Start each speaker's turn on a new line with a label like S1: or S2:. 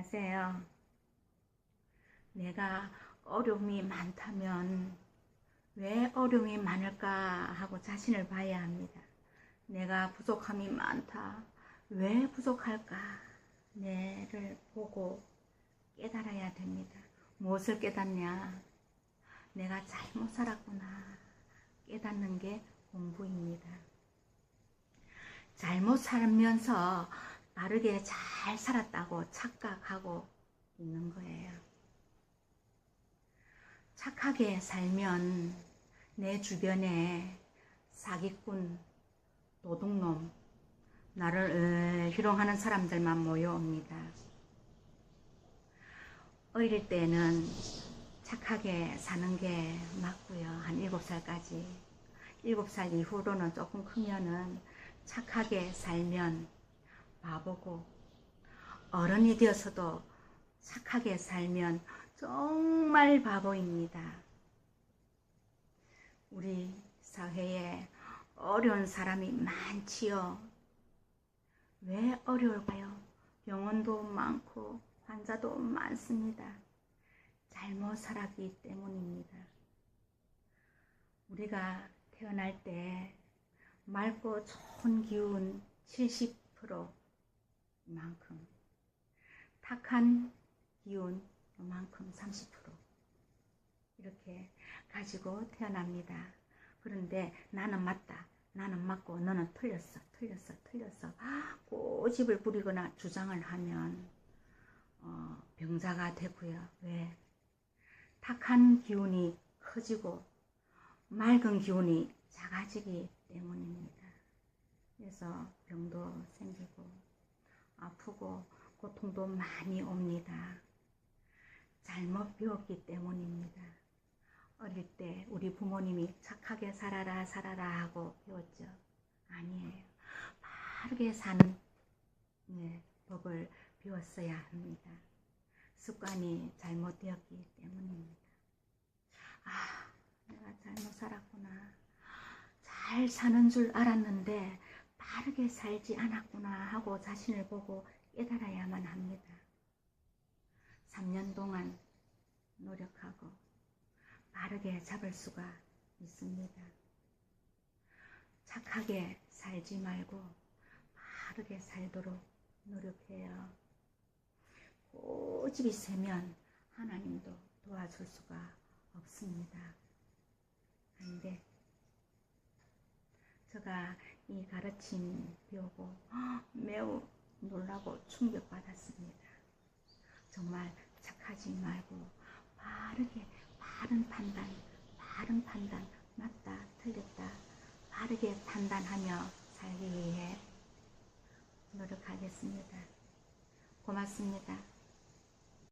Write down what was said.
S1: 안녕하세요. 내가 어려움이 많다면 왜 어려움이 많을까 하고 자신을 봐야 합니다. 내가 부족함이 많다. 왜 부족할까? 내를 보고 깨달아야 됩니다. 무엇을 깨닫냐? 내가 잘못 살았구나. 깨닫는 게 공부입니다. 잘못 살면서 바르게 잘 살았다고 착각하고 있는 거예요. 착하게 살면 내 주변에 사기꾼, 도둑놈, 나를 희롱하는 사람들만 모여옵니다. 어릴 때는 착하게 사는 게 맞고요. 한 7살까지. 7살 이후로는 조금 크면은 착하게 살면 바보고 어른이 되어서도 착하게 살면 정말 바보입니다. 우리 사회에 어려운 사람이 많지요. 왜 어려울까요? 병원도 많고 환자도 많습니다. 잘못 살았기 때문입니다. 우리가 태어날 때 맑고 좋은 기운 70% 만큼 탁한 기운 만큼 30% 이렇게 가지고 태어납니다. 그런데 나는 맞다. 나는 맞고 너는 틀렸어. 틀렸어. 틀렸어. 고집을 부리거나 주장을 하면 어, 병자가 되고요. 왜? 탁한 기운이 커지고 맑은 기운이 작아지기 때문입니다. 그래서 병도 생기고 아프고 고통도 많이 옵니다. 잘못 배웠기 때문입니다. 어릴 때 우리 부모님이 착하게 살아라 살아라 하고 배웠죠. 아니에요. 바르게 사는 네, 법을 배웠어야 합니다. 습관이 잘못되었기 때문입니다. 아, 내가 잘못 살았구나. 잘 사는 줄 알았는데 바르게 살지 않았구나 하고 자신을 보고 깨달아야만 합니다. 3년 동안 노력하고 바르게 잡을 수가 있습니다. 착하게 살지 말고 바르게 살도록 노력해요. 고집이 세면 하나님도 도와줄 수가 없습니다. 그런데 제가 이 가르침 배우고 매우 놀라고 충격받았습니다. 정말 착하지 말고 바르게 바른 판단, 바른 판단, 맞다, 틀렸다, 바르게 판단하며 살기 위해 노력하겠습니다. 고맙습니다.